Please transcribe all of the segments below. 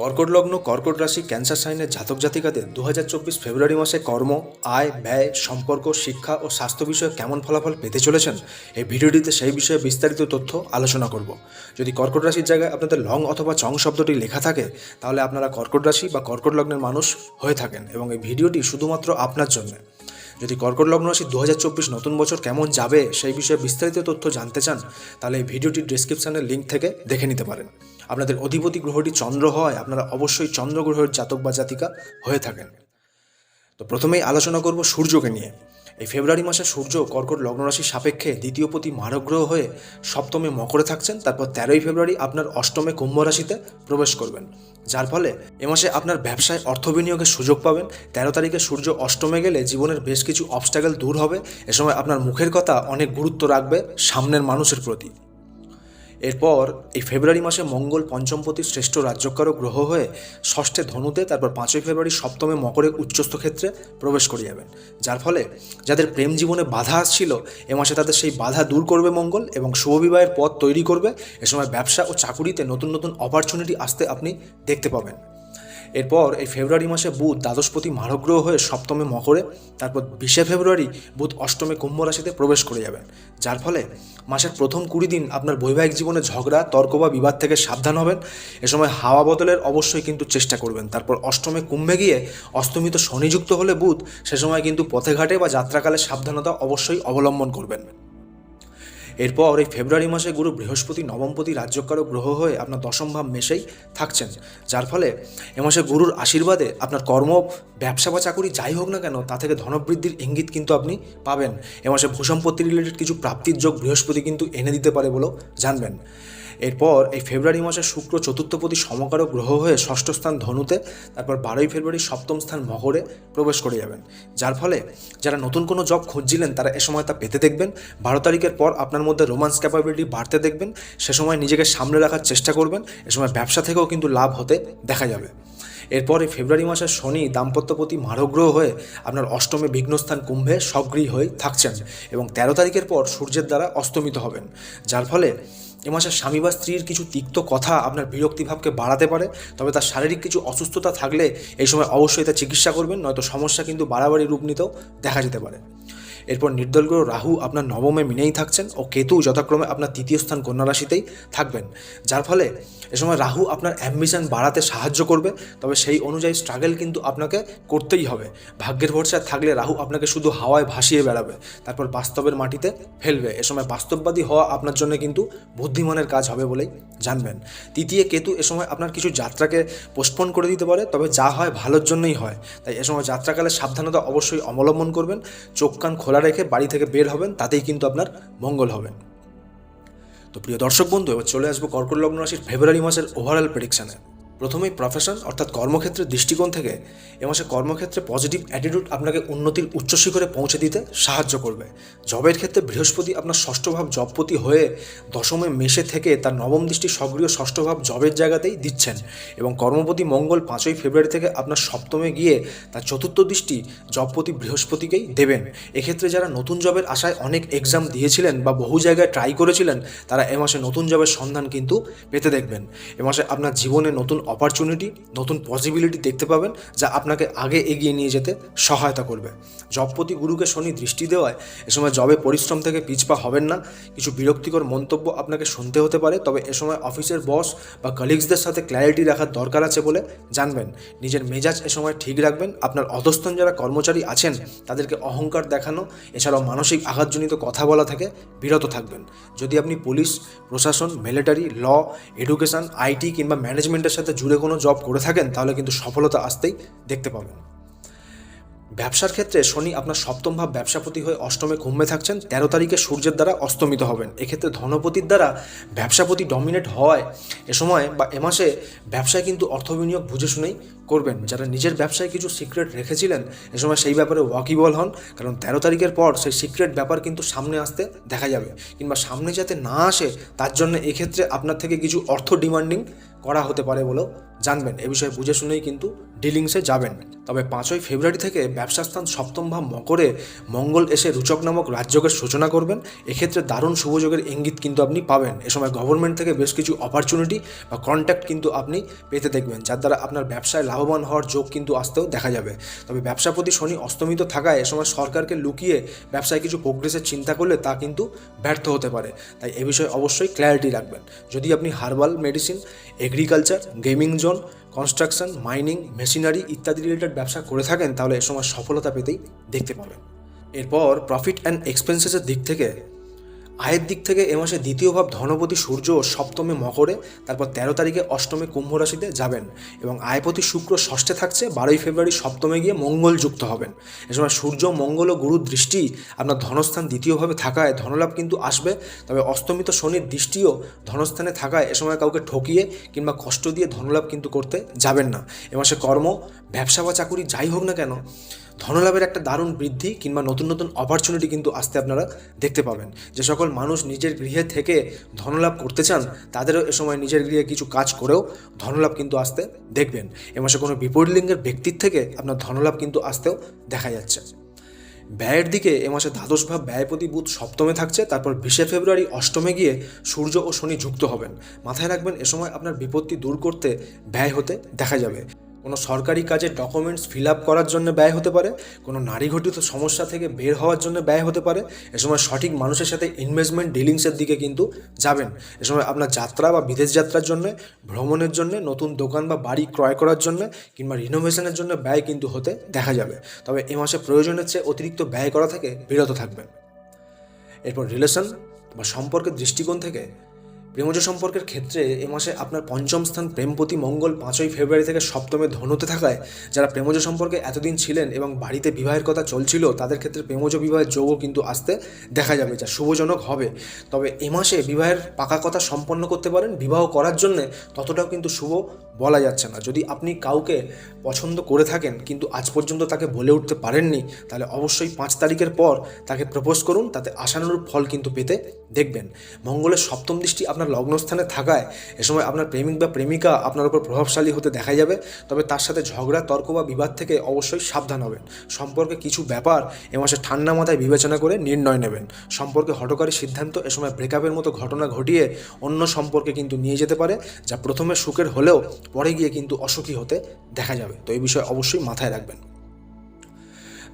কর্কট লগ্ন, কর্কট রাশি, ক্যান্সার সাইনের জাতক জাতিকাদের দু হাজার চব্বিশ ফেব্রুয়ারি মাসে কর্ম, আয়, ব্যয়, সম্পর্ক, শিক্ষা ও স্বাস্থ্য বিষয়ে কেমন ফলাফল পেতে চলেছেন? এই ভিডিওটিতে সেই বিষয়ে বিস্তারিত তথ্য আলোচনা করব। যদি কর্কট রাশির জায়গায় আপনাদের লং অথবা চং শব্দটি লেখা থাকে, তাহলে আপনারা কর্কট রাশি বা কর্কট লগ্নের মানুষ হয়ে থাকেন এবং এই ভিডিওটি শুধুমাত্র আপনার জন্য। যদি কর্কট লগ্ন রাশি দু হাজার চব্বিশ নতুন বছর কেমন যাবে সেই বিষয়ে বিস্তারিত তথ্য জানতে চান, তাহলে এই ভিডিওটির ডিসক্রিপশানের লিঙ্ক থেকে দেখে নিতে পারেন। আপনাদের অধিপতি গ্রহটি চন্দ্র হয়, আপনারা অবশ্যই চন্দ্র গ্রহের জাতক বা জাতিকা হয়ে থাকেন। তো প্রথমেই আলোচনা করব সূর্যকে নিয়ে। এই ফেব্রুয়ারি মাসে সূর্য কর্কট লগ্ন রাশির সাপেক্ষে দ্বিতীয় প্রতি মারগ্রহ হয়ে সপ্তমে মকরে থাকছেন, তারপর তেরোই ফেব্রুয়ারি আপনার অষ্টমে কুম্ভ রাশিতে প্রবেশ করবেন। যার ফলে এ মাসে আপনার ব্যবসায় অর্থ বিনিয়োগের সুযোগ পাবেন। তেরো তারিখে সূর্য অষ্টমে গেলে জীবনের বেশ কিছু অবস্টাকেল দূর হবে। এ সময় আপনার মুখের কথা অনেক গুরুত্ব রাখবে সামনের মানুষের প্রতি। এরপর এই ফেব্রুয়ারি মাসে মঙ্গল পঞ্চমপতি শ্রেষ্ঠ রাজ্যকারক গ্রহ হয়ে ষষ্ঠে ধনুতে, তারপর পাঁচই ফেব্রুয়ারি সপ্তমে মকরে উচ্চস্থ ক্ষেত্রে প্রবেশ করে যাবেন। যার ফলে যাদের প্রেম জীবনে বাধা আসছিল, এ মাসে তাদের সেই বাধা দূর করবে মঙ্গল এবং শুভবিবাহের পথ তৈরি করবে। এ সময় ব্যবসা ও চাকুরিতে নতুন নতুন অপরচুনিটি আসতে আপনি দেখতে পাবেন। এরপর এই ফেব্রুয়ারি মাসে বুধ দ্বাদশপতি মারগ্রহ হয়ে সপ্তমে মকরে, তারপর বিশে ফেব্রুয়ারি বুধ অষ্টমে কুম্ভ রাশিতে প্রবেশ করে যাবেন। যার ফলে মাসের প্রথম কুড়ি দিন আপনার বৈবাহিক জীবনে ঝগড়া, তর্ক বা বিবাদ থেকে সাবধান হবেন। এ সময় হাওয়া বদলের অবশ্যই কিন্তু চেষ্টা করবেন। তারপর অষ্টমে কুম্ভে গিয়ে অস্তমিত শনিযুক্ত হলে বুধ সে সময় কিন্তু পথে ঘাটে বা যাত্রাকালে সাবধানতা অবশ্যই অবলম্বন করবেন। এরপর এই ফেব্রুয়ারি মাসে গুরু বৃহস্পতি নবমপতি রাজ্যকারক গ্রহ হয়ে আপনার দশম ভাব মেশেই থাকছেন। যার ফলে এ মাসে গুরুর আশীর্বাদে আপনার কর্ম, ব্যবসা বা চাকুরি যাই হোক না কেন, তা থেকে ধনবৃদ্ধির ইঙ্গিত কিন্তু আপনি পাবেন। এ মাসে ভূসম্পত্তি রিলেটেড কিছু প্রাপ্তির যোগ বৃহস্পতি কিন্তু এনে দিতে পারে বলেও জানবেন। এরপর এই ফেব্রুয়ারি মাসে শুক্র চতুর্থপতি সমকারক গ্রহ হয়ে ষষ্ঠ স্থান ধনুতে, তারপর বারোই ফেব্রুয়ারি সপ্তম স্থান মকরে প্রবেশ করে যাবেন। যার ফলে যারা নতুন কোনো জব খুঁজছিলেন, তারা এ সময় তা পেতে দেখবেন। বারো তারিখের পর আপনার মধ্যে রোমান্স ক্যাপাবিলিটি বাড়তে দেখবেন। সে সময় নিজেকে সামলে রাখার চেষ্টা করবেন। এ সময় ব্যবসা থেকেও কিন্তু লাভ হতে দেখা যাবে। এরপরে ফেব্রুয়ারি মাসের শনি দাম্পত্যপতি মারগ্রহ হয়ে আপনার অষ্টমে বিঘ্নস্থান কুম্ভে সক্রিয় হয়ে থাকছেন এবং তেরো তারিখের পর সূর্যের দ্বারা অস্তমিত হবেন। যার ফলে এ স্বামী বা স্ত্রীর কিছু তিক্ত কথা আপনার বিরক্তিভাবকে বাড়াতে পারে, তবে তার শারীরিক কিছু অসুস্থতা থাকলে এই সময় অবশ্যই তা চিকিৎসা করবেন, নয়তো সমস্যা কিন্তু বাড়াবাড়ি রূপ নিতেও দেখা যেতে পারে। এরপর নির্দল গ্রহ রাহু আপনার নবমে মিনেই থাকছেন ও কেতু যথাক্রমে আপনার তৃতীয় স্থান কন্যা রাশিতেই থাকবেন। যার ফলে এ সময় রাহু আপনার অ্যাম্বিশন বাড়াতে সাহায্য করবে, তবে সেই অনুযায়ী স্ট্রাগল কিন্তু আপনাকে করতেই হবে। ভাগ্যের ভরসায় থাকলে রাহু আপনাকে শুধু হাওয়ায় ভাসিয়ে বেড়াবে, তারপর বাস্তবের মাটিতে ফেলবে। এ সময় বাস্তববাদী হওয়া আপনার জন্য কিন্তু বুদ্ধিমানের কাজ হবে বলেই জানবেন। তৃতীয় কেতু এ সময় আপনার কিছু যাত্রাকে পোস্টপোন করে দিতে পারে, তবে যা হয় ভালোর জন্যই হয়। তাই এ সময় যাত্রাকালে সাবধানতা অবশ্যই অবলম্বন করবেন। চোখ কান খোলা রেখে বাড়ি থেকে বের হবেন, তাতেই কিন্তু আপনার মঙ্গল হবে। তো প্রিয় দর্শক বন্ধু, এবার চলে আসব কর্কট লগ্ন রাশির ফেব্রুয়ারি মাসের ওভারঅল প্রেডিকশানে প্রথমেই প্রফেশন অর্থাৎ কর্মক্ষেত্রের দৃষ্টিকোণ থেকে এ মাসে কর্মক্ষেত্রে পজিটিভ অ্যাটিটিউড আপনাকে উন্নতির উচ্চ শিখরে পৌঁছে দিতে সাহায্য করবে। জবের ক্ষেত্রে বৃহস্পতি আপনার ষষ্ঠ ভাব জবপতি হয়ে দশমে মেশে থেকে তার নবম দৃষ্টি সক্রিয় ষষ্ঠ ভাব জবের জায়গাতেই দিচ্ছেন এবং কর্মপতি মঙ্গল পাঁচই ফেব্রুয়ারি থেকে আপনার সপ্তমে গিয়ে তার চতুর্থ দৃষ্টি জবপতি বৃহস্পতিকেই দেবেন। এক্ষেত্রে যারা নতুন জবের আশায় অনেক এক্সাম দিয়েছিলেন বা বহু জায়গায় ট্রাই করেছিলেন, তারা এ মাসে নতুন জবের সন্ধান কিন্তু পেতে দেখবেন। এ মাসে আপনার জীবনে নতুন অপরচুনিটি নতুন পসিবিলিটি দেখতে পাবেন যা আপনাকে আগে এগিয়ে নিয়ে যেতে সহায়তা করবে। জবপতি গুরুকে শনি দৃষ্টি দেওয়ায় এ সময় জবে পরিশ্রম থেকে পিছপা হবেন না। কিছু বিরক্তিকর মন্তব্য আপনাকে শুনতে হতে পারে, তবে এ সময় অফিসের বস বা কলিগসদের সাথে ক্ল্যারিটি রাখার দরকার আছে বলে জানবেন। নিজের মেজাজ এ সময় ঠিক রাখবেন। আপনার অধস্থন যারা কর্মচারী আছেন, তাদেরকে অহংকার দেখানো, এছাড়াও মানসিক আঘাতজনিত কথা বলা থেকে বিরত থাকবেন। যদি আপনি পুলিশ, প্রশাসন মিলিটারি ল এডুকেশন আইটি কিংবা ম্যানেজমেন্টের সাথে জুড়ে কোনো জব করে থাকেন, তাহলে কিন্তু সফলতা আসতেই দেখতে পাবেন। ব্যবসার ক্ষেত্রে শনি আপনার সপ্তম ভাব ব্যবসাপতি হয়ে অষ্টমে কুম্ভে থাকছেন, তেরো তারিখে সূর্যের দ্বারা অস্তমিত হবেন। এক্ষেত্রে ধনপতির দ্বারা ব্যবসাপতি ডমিনেট হওয়ায় এ সময় বা এ মাসে ব্যবসায় কিন্তু অর্থ বিনিয়োগ বুঝে শুনেই করবেন। যারা নিজের ব্যবসায় কিছু সিক্রেট রেখেছিলেন, এ সময় সেই ব্যাপারে ওয়াকিবল হন, কারণ তেরো তারিখের পর সেই সিক্রেট ব্যাপার কিন্তু সামনে আসতে দেখা যাবে। কিংবা সামনে যাতে না আসে, তার জন্য এক্ষেত্রে আপনার থেকে কিছু অর্থ ডিমান্ডিং করা হতে পারে বলেও জানবেন। এ বিষয়ে বুঝে শুনেই কিন্তু ডিলিংসে যাবেন। তবে পাঁচই ফেব্রুয়ারি থেকে ব্যবসা স্থান সপ্তম ভাব মকরে মঙ্গল এসে রুচক নামক রাজযোগের সূচনা করবেন। এক্ষেত্রে দারুণ শুভযোগের ইঙ্গিত কিন্তু আপনি পাবেন। এ সময় গভর্নমেন্ট থেকে বেশ কিছু অপরচুনিটি বা কন্ট্যাক্ট কিন্তু আপনি পেতে দেখবেন, যার দ্বারা আপনার ব্যবসায় লাভবান হওয়ার যোগ কিন্তু আসতেও দেখা যাবে। তবে ব্যবসা প্রতি শনি অস্তমিত থাকায় এ সময় সরকারকে লুকিয়ে ব্যবসায় কিছু প্রোগ্রেসের চিন্তা করলে তা কিন্তু ব্যর্থ হতে পারে। তাই এ বিষয়ে অবশ্যই ক্ল্যারিটি রাখবেন। যদি আপনি herbal medicine agriculture gaming zone construction mining machinery ইত্যাদি রিলেটেড ব্যবসা করে থাকেন, তাহলে এ সময় সফলতা পেতেই দেখতে পাবেন। এরপর প্রফিট অ্যান্ড এক্সপেন্সেসের দিক থেকে আয়ের দিক থেকে এ মাসে দ্বিতীয় ভাব ধনপতি সূর্য সপ্তমে মকরে, তারপর তেরো তারিখে অষ্টমে কুম্ভ রাশিতে যাবেন এবং আয়পতি শুক্র ষষ্ঠে থাকছে, বারোই ফেব্রুয়ারি সপ্তমে গিয়ে মঙ্গল যুক্ত হবেন। এ সময় সূর্য, মঙ্গল ও গুরুর দৃষ্টি আপনার ধনস্থান দ্বিতীয়ভাবে থাকায় ধনলাভ কিন্তু আসবে, তবে অস্তমিত শনির দৃষ্টিও ধনস্থানে থাকায় এ সময় কাউকে ঠকিয়ে কিংবা কষ্ট দিয়ে ধনলাভ কিন্তু করতে যাবেন না। এ মাসে কর্ম, ব্যবসা বা চাকুরি যাই হোক না কেন ধনলাভের একটা দারুণ বৃদ্ধি কিংবা নতুন নতুন অপরচুনিটি কিন্তু আসতে আপনারা দেখতে পাবেন। যে সকল মানুষ নিজের গৃহে থেকে ধনলাভ করতে চান, তাদেরও এ সময় নিজের গৃহে কিছু কাজ করেও ধনলাভ কিন্তু আসতে দেখবেন। এ মাসে কোনো বিপরীত লিঙ্গের ব্যক্তির থেকে আপনার ধনলাভ কিন্তু আসতেও দেখা যাচ্ছে। ব্যয়ের দিকে এ মাসে দ্বাদশ ভাব ব্যয়পতি বুধ সপ্তমে থাকছে, তারপর বিশে ফেব্রুয়ারি অষ্টমে গিয়ে সূর্য ও শনি যুক্ত হবেন। মাথায় রাখবেন, এ সময় আপনার বিপত্তি দূর করতে ব্যয় হতে দেখা যাবে। কোনো সরকারি কাজের ডকুমেন্টস ফিল আপ করার জন্য ব্যয় হতে পারে, কোনো নারী ঘটিত সমস্যা থেকে বের হওয়ার জন্য ব্যয় হতে পারে, এ সময় সঠিক মানুষের সাথে ইনভেস্টমেন্ট ডিলিংসের দিকে কিন্তু যাবেন। এ সময় আপনার যাত্রা বা বিদেশ যাত্রার জন্য, ভ্রমণের জন্য, নতুন দোকান বা বাড়ি ক্রয় করার জন্য কিংবা রিনোভেশনের জন্য ব্যয় কিন্তু হতে দেখা যাবে। তবে এ মাসে প্রয়োজনের চেয়ে অতিরিক্ত ব্যয় করা থেকে বিরত থাকবেন। এরপর রিলেশন বা সম্পর্কের দৃষ্টিকোণ থেকে প্রেমজ সম্পর্কের ক্ষেত্রে এ মাসে আপনার পঞ্চম স্থান প্রেমপতি মঙ্গল পাঁচই ফেব্রুয়ারি থেকে সপ্তমে ধনুতে থাকায় যারা প্রেমজ সম্পর্কে এতদিন ছিলেন এবং বাড়িতে বিবাহের কথা চলছিল, তাদের ক্ষেত্রে প্রেমজ বিবাহের যোগও কিন্তু আসতে দেখা যাবে, যা শুভজনক হবে। তবে এ মাসে বিবাহের পাকা কথা সম্পন্ন করতে পারেন, বিবাহ করার জন্যে ততটাও কিন্তু শুভ বলা যাচ্ছে না। যদি আপনি কাউকে পছন্দ করে থাকেন, কিন্তু আজ পর্যন্ত তাকে বলে উঠতে পারেননি, তাহলে অবশ্যই পাঁচ তারিখের পর তাকে প্রপোজ করুন, তাতে আশানুরূপ ফল কিন্তু পেতে দেখবেন। মঙ্গলের সপ্তম দৃষ্টি আপনার লগ্নস্থানে থাকায়, এ সময় আপনার প্রেমিক বা প্রেমিকা আপনার উপর প্রভাবশালী হতে দেখা যাবে, তবে তার সাথে ঝগড়া, তর্ক বা বিবাদ থেকে অবশ্যই সাবধান হবেন। সম্পর্কে কিছু ব্যাপার এ মাসে ঠান্ডা মাথায় বিবেচনা করে নির্ণয় নেবেন। সম্পর্কে হটকারী সিদ্ধান্ত এ সময় ব্রেকআপের মতো ঘটনা ঘটিয়ে অন্য সম্পর্কে কিন্তু নিয়ে যেতে পারে, যা প্রথমে সুখের হলেও পরে গিয়ে কিন্তু অসুখী হতে দেখা যাবে। তো এই বিষয়ে অবশ্যই মাথায় রাখবেন।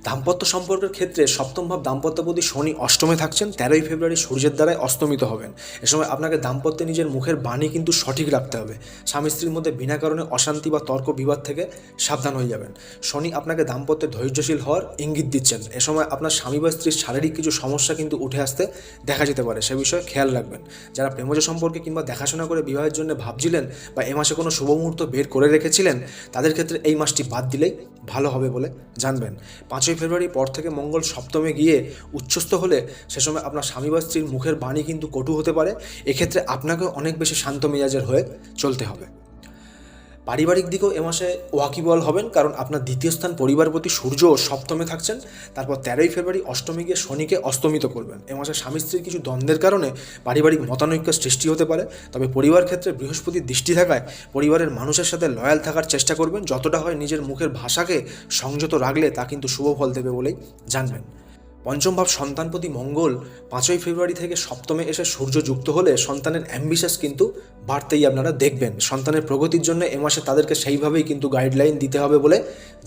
দাম্পত্য সম্পর্কের ক্ষেত্রে সপ্তম ভাব দাম্পত্যপতি শনি অষ্টমে থাকছেন, তেরোই ফেব্রুয়ারি সূর্যের দ্বারাই অস্তমিত হবেন। এ সময় আপনাকে দাম্পত্যে নিজের মুখের বাণী কিন্তু সঠিক রাখতে হবে। স্বামী স্ত্রীর মধ্যে বিনা কারণে অশান্তি বা তর্ক বিবাদ থেকে সাবধান হয়ে যাবেন। শনি আপনাকে দাম্পত্যে ধৈর্যশীল হওয়ার ইঙ্গিত দিচ্ছেন। এ সময় আপনার স্বামী বা স্ত্রীর শারীরিক কিছু সমস্যা কিন্তু উঠে আসতে দেখা যেতে পারে। সে বিষয়ে খেয়াল রাখবেন। যারা প্রেমজ সম্পর্কে কিংবা দেখাশোনা করে বিবাহের জন্য ভাবছিলেন বা এ মাসে কোনো শুভ মুহূর্ত বের করে রেখেছিলেন, তাদের ক্ষেত্রে এই মাসটি বাদ দিলেই ভালো হবে বলে জানবেন। পাঁচই ফেব্রুয়ারি পর থেকে মঙ্গল সপ্তমে গিয়ে উচ্ছ্বস্ত হলে সে সময় আপনার স্বামী বা স্ত্রীর মুখের বাণী কিন্তু কটু হতে পারে। এক্ষেত্রে আপনাকে অনেক বেশি শান্ত মেজাজের হয়ে চলতে হবে। পারিবারিক দিকেও এ মাসে ওয়াকিবল হবেন, কারণ আপনার দ্বিতীয় স্থান পরিবার প্রতি সূর্য সপ্তমে থাকছেন। তারপর তেরোই ফেব্রুয়ারি অষ্টমী গিয়ে শনিকে অস্তমিত করবেন। এ মাসে স্বামী স্ত্রীর কিছু দ্বন্দ্বের কারণে পারিবারিক মতানৈক্য সৃষ্টি হতে পারে। তবে পরিবার ক্ষেত্রে বৃহস্পতির দৃষ্টি থাকায় পরিবারের মানুষের সাথে লয়াল থাকার চেষ্টা করবেন। যতটা হয় নিজের মুখের ভাষাকে সংযত রাখলে তা কিন্তু শুভ ফল দেবে বলেই জানবেন। পঞ্চম ভাব সন্তানপতি মঙ্গল পাঁচই ফেব্রুয়ারি থেকে সপ্তমে এসে সূর্য যুক্ত হলে সন্তানের অ্যাম্বিশাস কিন্তু বাড়তেই আপনারা দেখবেন। সন্তানের প্রগতির জন্য এ মাসে তাদেরকে সেইভাবেই কিন্তু গাইডলাইন দিতে হবে বলে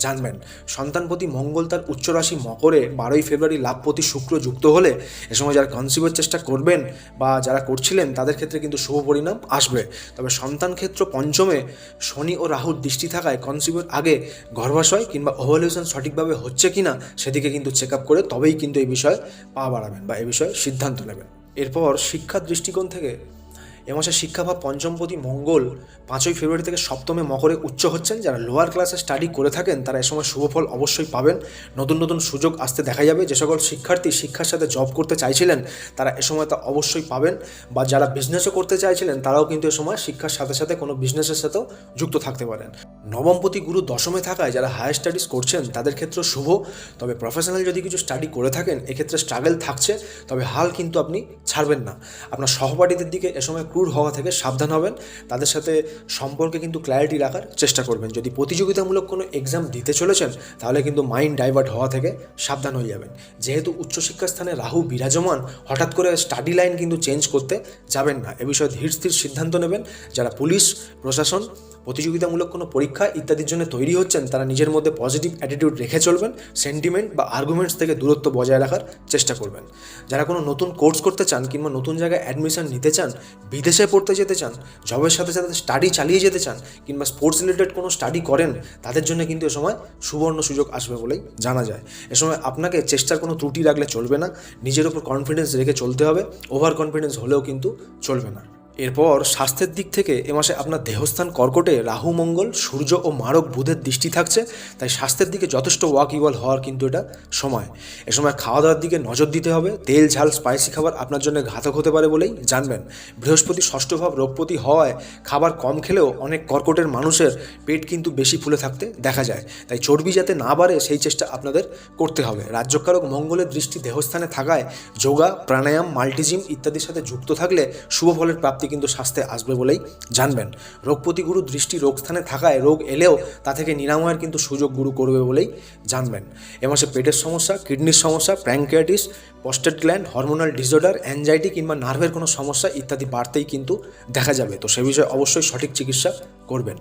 জানবেন। সন্তানপতি মঙ্গল তার উচ্চ রাশি মকরে বারোই ফেব্রুয়ারি লাভপতি শুক্র যুক্ত হলে এ সময় যারা কনসিভের চেষ্টা করবেন বা যারা করছিলেন, তাদের ক্ষেত্রে কিন্তু শুভ পরিণাম আসবে। তবে সন্তান ক্ষেত্র পঞ্চমে শনি ও রাহুর দৃষ্টি থাকায় কনসিভের আগে গর্ভাশয় কিংবা ওভালিউশন সঠিকভাবে হচ্ছে কিনা সেদিকে কিন্তু চেক আপ করে তবেই কিন্তু এই বিষয়ে পা বাড়াবেন বা এ বিষয়ে সিদ্ধান্ত নেবেন। এরপর শিক্ষার দৃষ্টিকোণ থেকে এ মাসে বা পঞ্চমপতি মঙ্গল পাঁচই ফেব্রুয়ারি থেকে সপ্তমে মকরে উচ্চ হচ্ছেন। যারা লোয়ার ক্লাসে স্টাডি করে থাকেন, তারা এ সময় শুভফল অবশ্যই পাবেন। নতুন নতুন সুযোগ আসতে দেখা যাবে। যে সকল শিক্ষার্থী শিক্ষার সাথে জব করতে চাইছিলেন, তারা এ সময় তা অবশ্যই পাবেন। বা যারা বিজনেসও করতে চাইছিলেন, তারাও কিন্তু এ সময় শিক্ষার সাথে সাথে কোনো বিজনেসের সাথেও যুক্ত থাকতে পারেন। নবমপতি গুরু দশমে থাকায় যারা হায়ার স্টাডিজ করছেন, তাদের ক্ষেত্রে শুভ। তবে প্রফেশনাল যদি কিছু স্টাডি করে থাকেন, এক্ষেত্রে স্ট্রাগেল থাকছে, তবে হাল কিন্তু আপনি ছাড়বেন না। আপনার সহপাঠীদের দিকে এ সময় ক্রুর হওয়া থেকে সাবধান হবেন। তাদের সাথে সম্পর্কে কিন্তু ক্ল্যারিটি রাখার চেষ্টা করবেন। যদি প্রতিযোগিতামূলক কোনো এক্সাম দিতে চলেছেন, তাহলে কিন্তু মাইন্ড ডাইভার্ট হওয়া থেকে সাবধান হয়ে যাবেন। যেহেতু উচ্চশিক্ষার স্থানে রাহু বিরাজমান, হঠাৎ করে স্টাডি লাইন কিন্তু চেঞ্জ করতে যাবেন না। এ বিষয়ে ধীর স্থির সিদ্ধান্ত নেবেন। যারা পুলিশ, প্রশাসন, প্রতিযোগিতামূলক কোনো পরীক্ষা ইত্যাদির জন্য তৈরি হচ্ছেন, তারা নিজের মধ্যে পজিটিভ অ্যাটিটিউড রেখে চলবেন সেন্টিমেন্ট বা আর্গুমেন্টস থেকে দূরত্ব বজায় রাখার চেষ্টা করবেন। যারা কোনো নতুন কোর্স করতে চান কিংবা নতুন জায়গায় অ্যাডমিশন নিতে চান, বিদেশে পড়তে যেতে চান জবের সাথে সাথে স্টাডি চালিয়ে যেতে চান কিংবা স্পোর্টস রিলেটেড কোনো স্টাডি করেন, তাদের জন্য কিন্তু এ সময় সুবর্ণ সুযোগ আসবে বলেই জানা যায়। এ সময় আপনাকে চেষ্টার কোনো ত্রুটি রাখলে চলবে না, নিজের উপর কনফিডেন্স রেখে চলতে হবে ওভার কনফিডেন্স হলেও কিন্তু চলবে না। এরপর স্বাস্থ্যের দিক থেকে এ মাসে আপনার দেহস্থান কর্কটে, রাহু, মঙ্গল, সূর্য ও মারক বুধের দৃষ্টি থাকছে, তাই স্বাস্থ্যের দিকে যথেষ্ট ওয়াক ইওয়াল হওয়ার কিন্তু এটা সময়। এ সময় খাওয়া দাওয়ার দিকে নজর দিতে হবে, তেল, ঝাল স্পাইসি খাবার আপনার জন্য ঘাতক হতে পারে বলেই জানবেন। বৃহস্পতি ষষ্ঠ ভাব রোগপতি হওয়ায় খাবার কম খেলেও অনেক কর্কটের মানুষের পেট কিন্তু বেশি ফুলে থাকতে দেখা যায়। তাই চর্বি যাতে না বাড়ে, সেই চেষ্টা আপনাদের করতে হবে। রাজ্যকারক মঙ্গলের দৃষ্টি দেহস্থানে থাকায় যোগা, প্রাণায়াম, মাল্টিজিম ইত্যাদির সাথে যুক্ত থাকলে শুভ ফলের প্রাপ্তি কিন্তু স্বাস্থ্যে আসবে বলেই জানবেন। রোগপতি গুরু দৃষ্টি রোগস্থানে থাকায় রোগ এলেও তা থেকে নিরাময়ের কিন্তু সুযোগ গুরু করবে বলেই জানবেন। এ মাসে পেটের সমস্যা, কিডনির সমস্যা pancreatitis prostate gland, hormonal disorder, anxiety কিংবা নার্ভের কোনো সমস্যা ইত্যাদি বাড়তেই কিন্তু দেখা যাবে। তো সে বিষয়ে অবশ্যই সঠিক চিকিৎসা করবেন।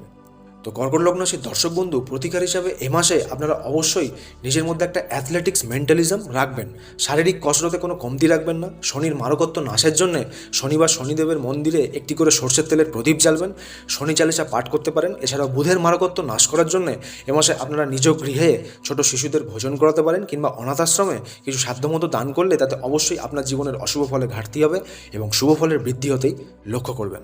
তো কর্কট লগ্ন সেই দর্শক বন্ধু, প্রতিকার হিসাবে এ মাসে আপনারা অবশ্যই নিজের মধ্যে একটা অ্যাথলেটিক্স মেন্টালিজম রাখবেন। শারীরিক কসরতে কোনো কমতি রাখবেন না। শনির মারকত্ব নাশের জন্য শনিবার শনিদেবের মন্দিরে একটি করে সর্ষের তেলের প্রদীপ জ্বালবেন। শনি চালিসা পাঠ করতে পারেন। এছাড়াও বুধের মারকত্ব নাশ করার জন্য এ মাসে আপনারা নিজ গৃহে ছোট শিশুদের ভোজন করাতে পারেন কিংবা অনাথ আশ্রমে কিছু সাধ্যমতো দান করলে তাতে অবশ্যই আপনার জীবনের অশুভ ফলে ঘাটতি হবে এবং শুভ ফলের বৃদ্ধি হতেই লক্ষ্য করবেন।